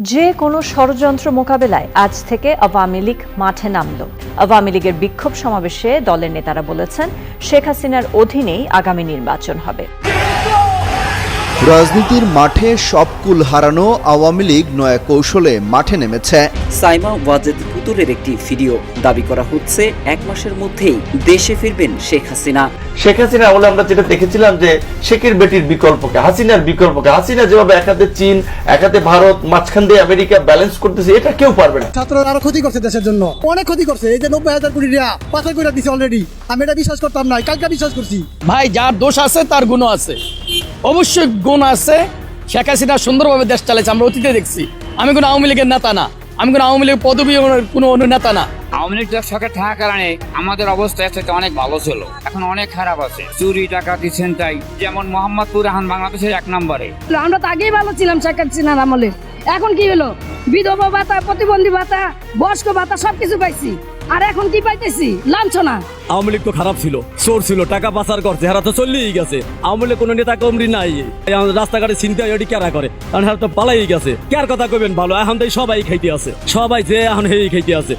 যে কোনো ষড়যন্ত্র মোকাবেলায় আজ থেকে আওয়ামী লীগ মাঠে নামল। আওয়ামী লীগের বিক্ষোভ সমাবেশে দলের নেতারা বলেছেন, শেখ হাসিনার অধীনেই আগামী নির্বাচন হবে। রাজনীতির মাঠে সব কুল হারানো আওয়ামী লীগ নয়া কৌশলে মাঠে নেমেছে। সাইমা ওয়াজেদ পুতুলের একটি ভিডিও। দাবি করা হচ্ছে এক মাসের মধ্যেই দেশে ফিরবেন শেখ হাসিনা। শেখ হাসিনা বলে আমরা যেটা দেখেছিলাম যে শেখের বেটির বিকল্পকে হাসিনার বিকল্পকে হাসিনা যেভাবে এক হাতে চীন এক হাতে ভারত মাঝখান দিয়ে আমেরিকা ব্যালেন্স করতেছে এটা কেউ পারবে না। ছাত্ররা আরও ক্ষতি করছে দেশের জন্য অনেক ক্ষতি করছে এই যে নব্বই হাজার কোটি টাকা পাচার করে দিছে অলরেডি আমি এটা বিশ্বাস করতাম না কালকে বিশ্বাস করছি। ভাই যার দোষ আছে তার গুণ আছে। অবশ্যই গুণ আছে শেখ হাসিনা সুন্দরভাবে দেশ চালাইছে আমরা অতীতে দেখছি। আমি কোনো আওয়ামী লীগের নেতা না আমি কোনো আওয়ামী লীগ পদবী কোনো অন্য নেতা না। আওয়ামী লীগ সরকার থাকার কারণে আমাদের অবস্থা এর থেকে অনেক ভালো ছিল এখন অনেক খারাপ আছে। চুরি টাকা দিচ্ছেন তাই যেমন মোহাম্মদপুর এখন বাংলাদেশের এক নম্বরে। আমরা তো আগেই ভালো ছিলাম শেখ হাসিনার আমলে। এখন কি হলো? বিধবা ভাতা, প্রতিবন্ধী ভাতা, বয়স্ক ভাতা, সবকিছু পাইছি। আর এখন কি পাইতেছি? লাঞ্ছনা। আওয়ামী লীগ তো খারাপ ছিল, চোর ছিল, টাকা পাচার করছে হারা তো চললেই গেছে। আওয়ামী লীগ কোনো নেতা কমরি নাই। রাস্তাঘাটে চিন্তা ওটি কেরা করে? কারণ হারা তো পালাই গেছে। কার কথা কবেন ভালো, এখন তো সবাই খাইতে আছে। সবাই যে এখন হেই খাইতে আছে।